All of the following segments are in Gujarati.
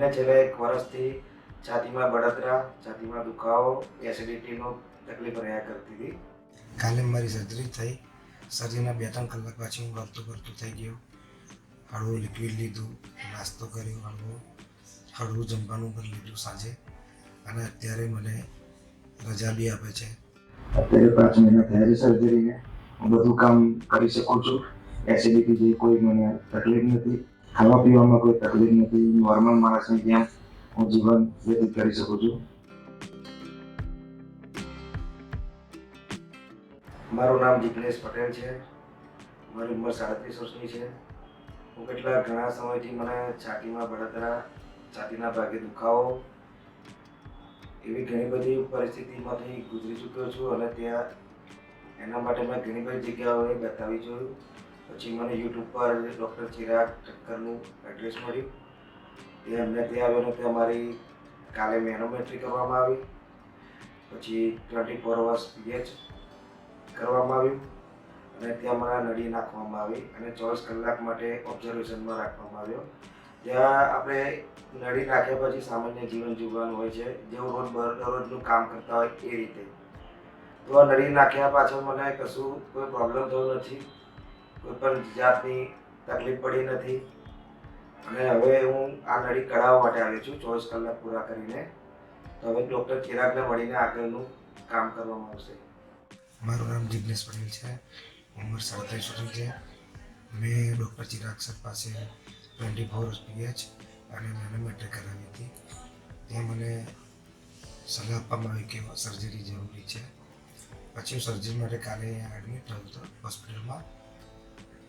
મને છેલ્લા એક વર્ષથી છાતીમાં બળતરા છાતીમાં દુખાવો એસિડિટીનો તકલીફ રહ્યા કરતી હતી. કાલે મારી સર્જરી થઈ. સર્જરીના બે ત્રણ કલાક પછી હું કરતું કરતું થઈ ગયો. હળવું લિક્વિડ લીધું નાસ્તો કર્યો હળવો. હળવું જમવાનું પણ લીધું સાંજે. અને અત્યારે મને રજા બી આપે છે. અત્યારે પાંચ મહિના થયા છે સર્જરીને હું બધું કામ કરી શકું છું. એસિડિટી જેવી કોઈ મને તકલીફ નથી. ખાવા પીવામાં કોઈ તકલીફ નથી નોર્મલ માણસની જેમ હું જીવન વ્યતીત કરી શકું છું. મારું નામ જિગ્નેશ પટેલ છે. મારી ઉંમર સાડત્રીસ વર્ષની છે. હું કેટલા ઘણા સમયથી મને છાતીમાં બળતરા, છાતીના ભાગે દુખાવો એવી ઘણી બધી પરિસ્થિતિમાંથી ગુજરી ચૂક્યો છું અને ત્યાં એના માટે મેં ઘણી બધી જગ્યાઓએ બતાવી જોયું. પછી મને યુટ્યુબ પર ડૉક્ટર ચિરાગ ઠક્કરનું એડ્રેસ મળ્યું. તે અમને ત્યાં આવ્યો ત્યાં મારી કાલે મેનોમેટ્રી કરવામાં આવી. પછી ટ્વેન્ટી ફોર અવર્સ પીએચ કરવામાં આવ્યું. અને ત્યાં મને નળી નાખવામાં આવી અને ચોવીસ કલાક માટે ઓબ્ઝર્વેશનમાં રાખવામાં આવ્યો. ત્યાં આપણે નળી નાખ્યા પછી સામાન્ય જીવન જીવવાનું હોય છે. જેવું રોજ દરરોજનું કામ કરતા હોય એ રીતે. તો આ નળી નાખ્યા પાછળ મને કશું કોઈ પ્રોબ્લેમ થયો નથી. કોઈ પણ જાતની તકલીફ પડી નથી. અને હવે હું આ નળી કઢાવવા માટે આવ્યો છું, ચોવીસ કલાક પૂરા કરીને. તો હવે ડૉક્ટર ચિરાગને મળીને આગળનું કામ કરવામાં આવશે. મારું નામ જિગ્નેશ પટેલ છે. ઉંમર સાડત્રીસ વર્ષની છે. મેં ડૉક્ટર ચિરાગ સર પાસે ટ્વેન્ટી ફોર પીએચ અને મેનોમેટ્રી કરાવી હતી. ત્યાં મને સલાહ આપવામાં આવી કે સર્જરી જરૂરી છે. પછી હું સર્જરી માટે કાલે એડમિટ થયો હતો હોસ્પિટલમાં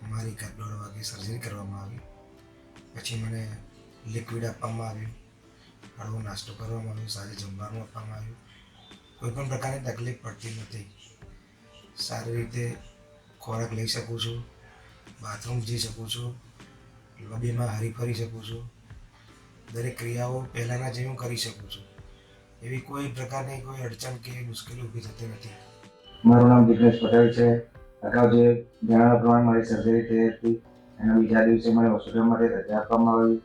મારી ઘર દોઢ વાગે સર્જરી કરવામાં આવી. પછી મને લિક્વિડ આપવામાં આવ્યું. હળવો નાસ્તો કરવામાં આવ્યો, સાંજે જમવાનું આપવામાં આવ્યું. કોઈ પણ પ્રકારની તકલીફ પડતી નથી. સારી રીતે ખોરાક લઈ શકું છું બાથરૂમ જઈ શકું છું, લોબીમાં હરી ફરી શકું છું. દરેક ક્રિયાઓ પહેલાંના જેવી કરી શકું છું. એવી કોઈ પ્રકારની કોઈ અડચણ કે મુશ્કેલી ઊભી થતી નથી. મારું નામ જિગ્નેશ પટેલ છે. અગાઉ જે જણાવ્યા પ્રમાણે મારી સર્જરી થઈ હતી. એના બીજા દિવસે મને હોસ્પિટલ માટે રજા આપવામાં આવી.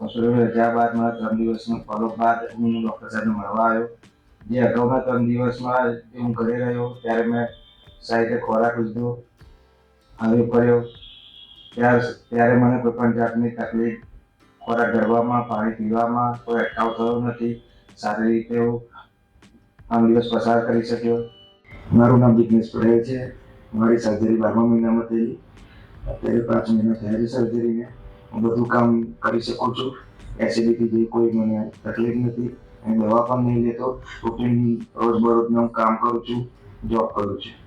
હોસ્પિટલમાં રજા બાદ મારા ત્રણ દિવસનો ફોલો બાદ હું ડૉક્ટર સાહેબને મળવા આવ્યો. જે અગાઉના ત્રણ દિવસમાં હું ઘરે રહ્યો, ત્યારે મેં રીતે ખોરાક લીધો આવ્યો કર્યો ત્યાર ત્યારે મને કોઈ પણ જાતની તકલીફ, ખોરાક ગળવામાં, પાણી પીવામાં કોઈ અટકાવ થયો નથી. સારી રીતે હું ત્રણ દિવસ પસાર કરી શક્યો. મારું નામ જિગ્નેશ પટેલ છે. મારી સર્જરી બારમા મહિનામાં થયેલી. અત્યારે પાંચ મહિના થયા છે સર્જરીને હું બધું કામ કરી શકું છું. એસિડિટી જે કોઈ મને તકલીફ નથી. અને દવા પણ નહીં લેતો. રૂટીન રોજબરોજનું કામ કરું છું. જોબ કરું છું.